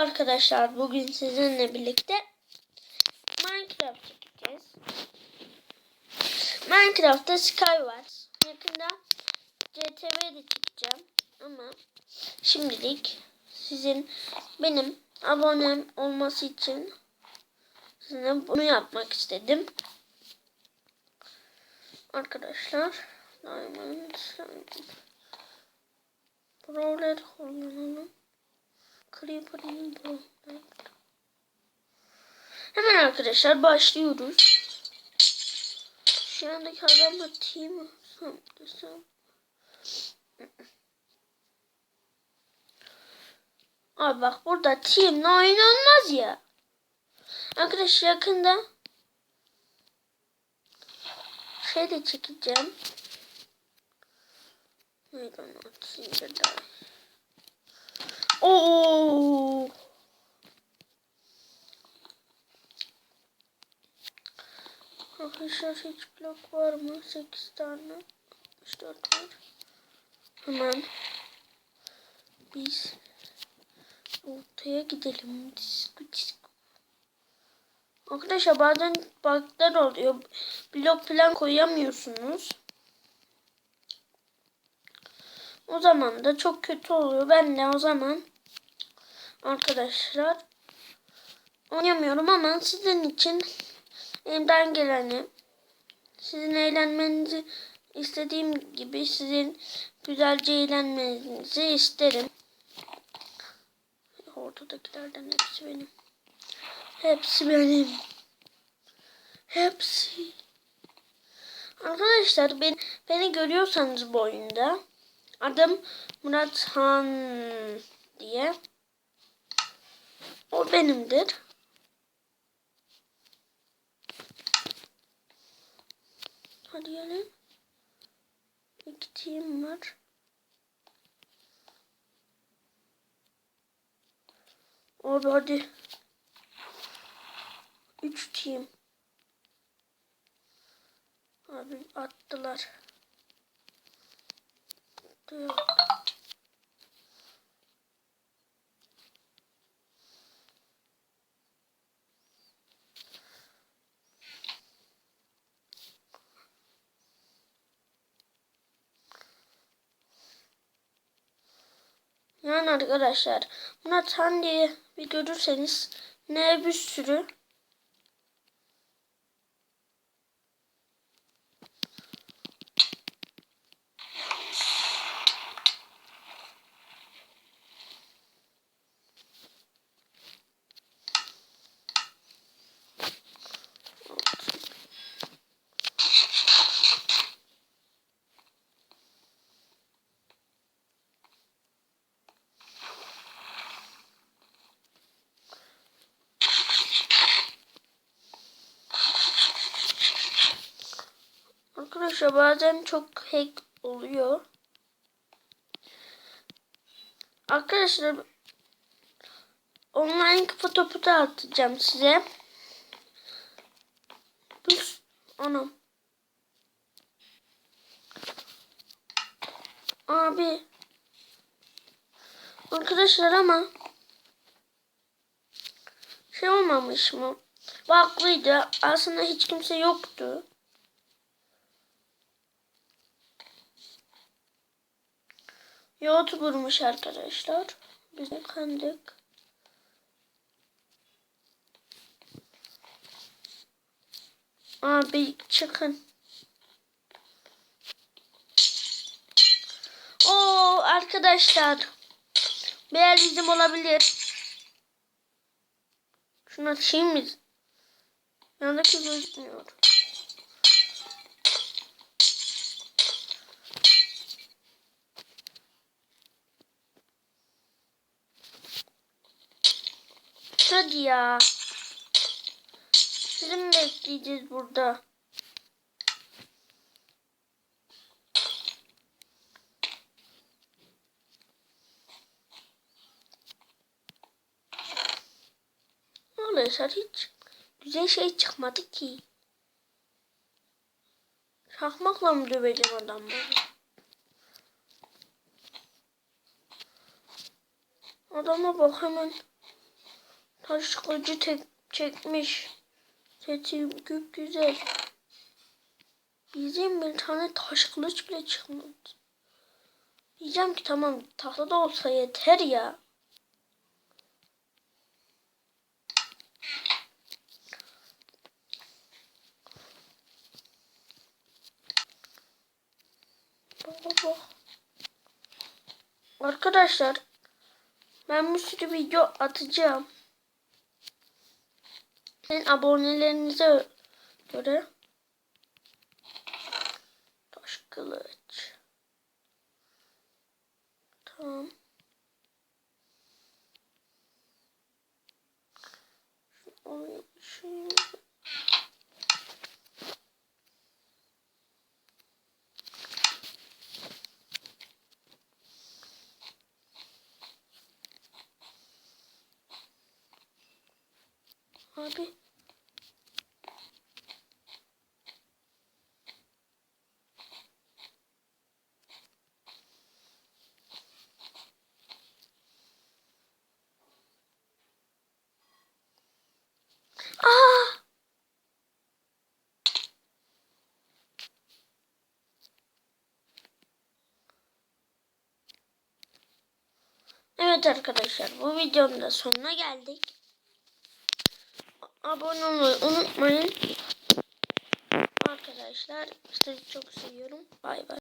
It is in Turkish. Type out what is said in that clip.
Arkadaşlar bugün sizinle birlikte Minecraft çekeceğiz. Minecraft'ta Skywars. Yakında CTV de çekeceğim. Ama şimdilik sizin benim abonem olması için sizinle bunu yapmak istedim. Arkadaşlar Diamond Brawler kullanalım. Creeper'ın bu. Hemen arkadaşlar başlıyoruz. Şu andaki adamla team desem. Abi bak burada teamle oyun olmaz ya. Arkadaşlar yakında şey de çekeceğim. Neydi onu atayım. Oo. Arkadaşlar hiç blok var mı? 8 tane. 64 var. Hemen biz ortaya gidelim. Disco disco. Arkadaşlar bazen bug'lar oluyor. Blok falan koyamıyorsunuz. O zaman da çok kötü oluyor. Ben de o zaman arkadaşlar oynamıyorum ama sizin için elimden geleni sizin eğlenmenizi istediğim gibi sizin güzelce eğlenmenizi isterim. Ortadakilerden hepsi benim. Hepsi benim. Hepsi. Arkadaşlar ben, beni görüyorsanız bu oyunda adım Murat Han diye. O benimdir. Hadi gelin. İki team var. Abi hadi. Üç team. Abi attılar. Diyor. Arkadaşlar. Murat Han diye bir görürseniz ne bir sürü Arkadaşlar bazen çok hack oluyor. Arkadaşlar online kafa topu da atacağım size. Biz anam. Abi. Arkadaşlar ama şey olmamış mı? Baklıydı. Aslında hiç kimse yoktu. YouTuber'mış arkadaşlar. Biz kandık. Abi çıkın. Oo arkadaşlar. Bir bizim olabilir. Şunu açayım mı? Yanındaki gözükmüyor. Hadi ya. Sizi mi bekleyeceğiz burada? Arkadaşlar hiç güzel şey çıkmadı ki. Şahmakla mı döveceğim adamları? Adama bak hemen. Taş kılıcı tek çekmiş. Seti gök güzel. Bizim bir tane taş kılıç bile çıkmadı. Diyeceğim ki tamam tahta da olsa yeter ya. Bak. Arkadaşlar ben bir sürü video atacağım. Sizin abonelerinize göre taş kılıç. Tamam. Onu Abi. Evet arkadaşlar bu videonun da sonuna geldik. Abone olmayı unutmayın. Arkadaşlar sizi çok seviyorum. Bay bay.